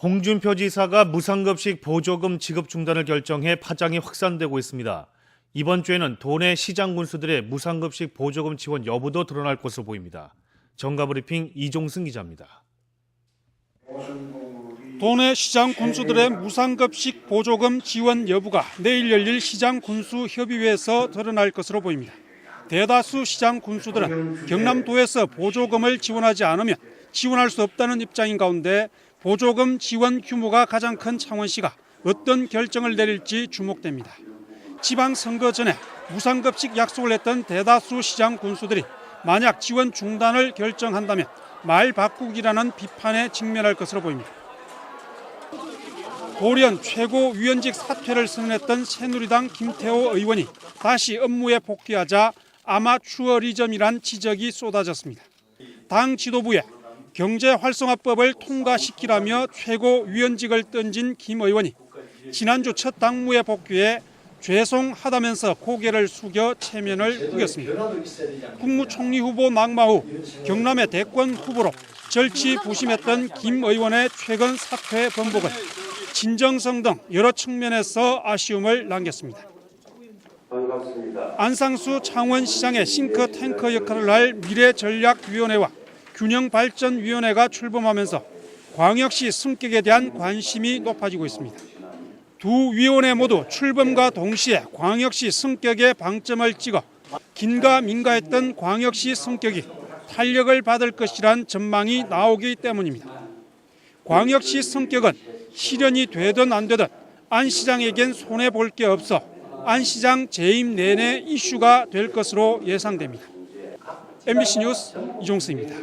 홍준표 지사가 무상급식 보조금 지급 중단을 결정해 파장이 확산되고 있습니다. 이번 주에는 도내 시장 군수들의 무상급식 보조금 지원 여부도 드러날 것으로 보입니다. 정가브리핑 이종승 기자입니다. 도내 시장 군수들의 무상급식 보조금 지원 여부가 내일 열릴 시장 군수 협의회에서 드러날 것으로 보입니다. 대다수 시장 군수들은 경남도에서 보조금을 지원하지 않으면 지원할 수 없다는 입장인 가운데 보조금 지원 규모가 가장 큰 창원시가 어떤 결정을 내릴지 주목됩니다. 지방선거 전에 무상급식 약속을 했던 대다수 시장 군수들이 만약 지원 중단을 결정한다면 말 바꾸기라는 비판에 직면할 것으로 보입니다. 고련 최고위원직 사퇴를 선언했던 새누리당 김태호 의원이 다시 업무에 복귀하자 아마추어리즘이란 지적이 쏟아졌습니다. 당 지도부에 경제활성화법을 통과시키라며 최고위원직을 던진 김 의원이 지난주 첫 당무에 복귀해 죄송하다면서 고개를 숙여 체면을 구겼습니다. 국무총리 후보 낙마 후 경남의 대권 후보로 절치부심했던 김 의원의 최근 사퇴 번복은 진정성 등 여러 측면에서 아쉬움을 남겼습니다. 안상수 창원시장의 싱크탱크 역할을 할 미래전략위원회와 균형발전위원회가 출범하면서 광역시 승격에 대한 관심이 높아지고 있습니다. 두 위원회 모두 출범과 동시에 광역시 승격에 방점을 찍어 긴가 민가했던 광역시 승격이 탄력을 받을 것이란 전망이 나오기 때문입니다. 광역시 성격은 실현이 되든 안 되든 안 시장에겐 손해 볼 게 없어 안 시장 재임 내내 이슈가 될 것으로 예상됩니다. MBC 뉴스 이종수입니다.